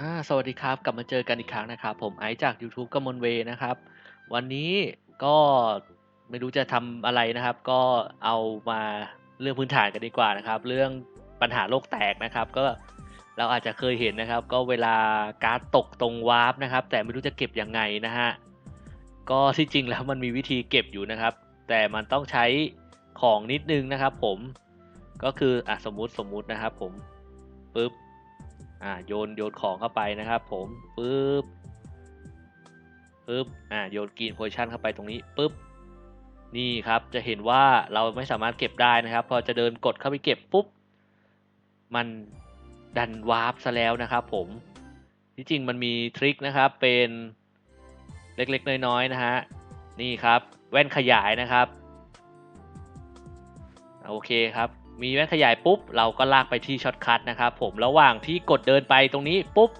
อ่าสวัสดีครับ กลับมาเจอกันอีกครั้งนะครับ ผมไอซ์จาก YouTube กมลเวนะครับ วันนี้ก็ไม่รู้จะทำอะไรนะครับ ก็เอามาเรื่องพื้นฐานกันดีกว่านะครับ เรื่องปัญหาโลกแตกนะครับ ก็เราอาจจะเคยเห็นนะครับ ก็เวลาการ์ดตกตรงวาร์ปนะครับ แต่ไม่รู้จะเก็บยังไงนะฮะก็ที่จริงแล้วมันมีวิธีเก็บอยู่นะครับ แต่มันต้องใช้ของนิดนึงนะครับ ผมก็คืออะสมมุติสมมุตินะครับ ผมปึ๊บ อ่าโยนโยนของเข้าไปนะครับ ผมปึ๊บปึ๊บอ่าโยนกรีนโพชันเข้าไปตรงนี้ปึ๊บนี่ครับจะเห็นว่าเราไม่สามารถเก็บได้นะครับ พอจะเดินกดเข้าไปเก็บปุ๊บมันดันวาร์ปซะแล้วนะครับ ผมที่จริงมันมีทริคนะครับเป็นเล็กๆ น้อยๆนะฮะนี่ครับ แว่นขยายนะครับโอเคครับ มีแว่นขยายปุ๊บ เราก็ลากไปที่ช็อตคัทนะครับผมระหว่างที่กดเดินไปตรงนี้ปุ๊บ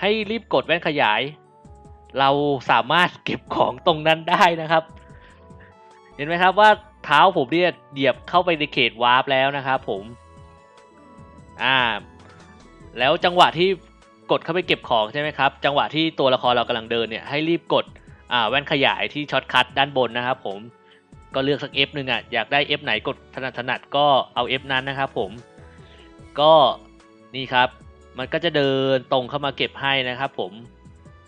ให้รีบกดแว่นขยาย เราสามารถเก็บของตรงนั้นได้นะครับ เห็นไหมครับว่าเท้าผมเนี่ยเหยียบเข้าไปในเขตวาร์ปแล้วนะครับผมอ่าแล้วจังหวะที่กดเข้าไปเก็บของใช่ไหมครับ จังหวะที่ตัวละครเรากำลังเดินเนี่ยให้รีบกดอ่าแว่นขยายที่ช็อตคัทด้านบนนะครับผม ก็เลือกสัก F หนึ่งอะอยากได้ F ไหนกดถนัดถนัดก็เอา F นั้นนะครับผมก็นี่ครับ มันก็จะเดินตรงเข้ามาเก็บให้นะครับผม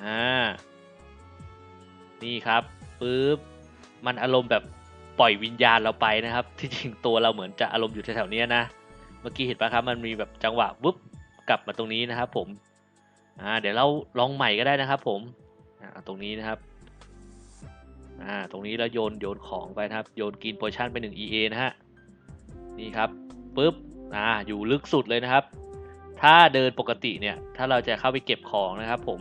อ่านี่ครับปึ๊บมันอารมณ์แบบปล่อยวิญญาณเราไปนะครับ ที่จริงตัวเราเหมือนจะอารมณ์อยู่แถวๆนี้นะ เมื่อกี้เห็นปะครับ มันมีแบบจังหวะวุบกลับมาตรงนี้นะครับผมอ่าเดี๋ยวเราลองใหม่ก็ได้นะครับ ผมอ่าตรงนี้นะครับ อ่าตรงนี้แล้วโยนโยนของไปนะครับ โยนกินโพชั่นไปหนึ่ง EA นะฮะนี่ครับปุ๊บอ่าอยู่ลึกสุดเลยนะครับ ถ้าเดินปกติเนี่ย ถ้าเราจะเข้าไปเก็บของนะครับ ผม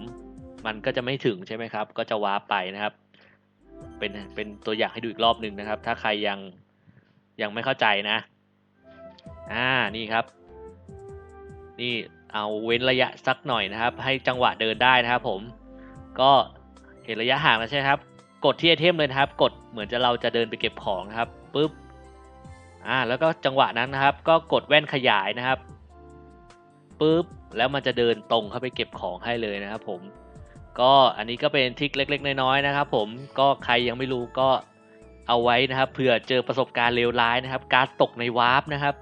มันก็จะไม่ถึงใช่ไหมครับ ก็จะวาร์ปไปนะครับ เป็นเป็นตัวอย่างให้ดูอีกรอบหนึ่งนะครับ ถ้าใครยังยังไม่เข้าใจนะอ่านี่ครับ นี่เอาเว้นระยะสักหน่อยนะครับ ให้จังหวะเดินได้นะครับ ผมก็เห็นระยะห่างแล้วใช่ไหมครับ กดที่ไอเทมเลยนะครับ กดเหมือนจะเราจะเดินไปเก็บของครับปุ๊บอ่าแล้วก็จังหวะนั้นนะครับ ก็กดแว่นขยายนะครับปุ๊บแล้วมันจะเดินตรงเข้าไปเก็บของให้เลยนะครับ ผม ก็อันนี้ก็เป็นทริคเล็ก ๆ น้อยๆนะครับ ผมก็ใครยังไม่รู้ก็เอาไว้นะครับเผื่อเจอประสบการณ์เลวร้ายนะครับ การตกในวาร์ปนะครับ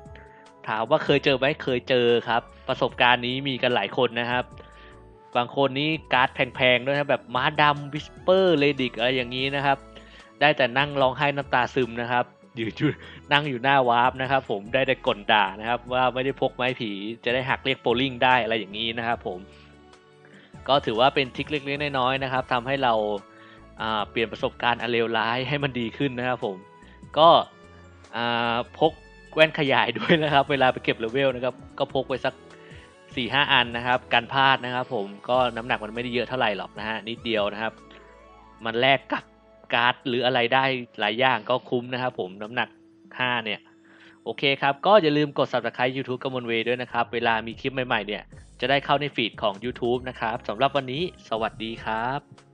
ถามว่าเคยเจอไหมเคยเจอครับ ประสบการณ์นี้มีกันหลายคนนะครับ บางคนนี่การ์ดแพงๆด้วยนะแบบม้าดำวิสเปอร์เลดิกอะไรอย่างนี้นะครับ ได้แต่นั่งร้องไห้น้ำตาซึมนะครับอยู่นั่งอยู่หน้าวาร์ปนะครับ ผมได้แต่กลด่านะครับ ว่าไม่ได้พกไม้ผีจะได้หักเรียกโปลิงได้อะไรอย่างนี้นะครับ ผม ก็ถือว่าเป็นทริคเล็กๆน้อยๆนะครับทำให้เราาเปลี่ยนประสบการณ์อันเลวร้ายให้มันดีขึ้นนะครับ ผม ก็พกแว่นขยายด้วยนะครับ เวลาไปเก็บเลเวลนะครับ ก็พกไว้สัก สี่ห้าอันนะครับ การพลาดนะครับ ผมก็น้ำหนักมันไม่ได้เยอะเท่าไหร่หรอกนะฮะนิดเดียวนะครับ มันแลกกับการ์ดหรืออะไรได้หลายอย่างก็คุ้มนะครับ ผมน้ำหนักห้าเนี่ย โอเคครับ ก็อย่าลืมกด subscribe YouTube กมลเวด้วยนะครับ เวลามีคลิปใหม่ๆเนี่ย จะได้เข้าในฟีดของ YouTube นะครับสำหรับวันนี้ สวัสดีครับ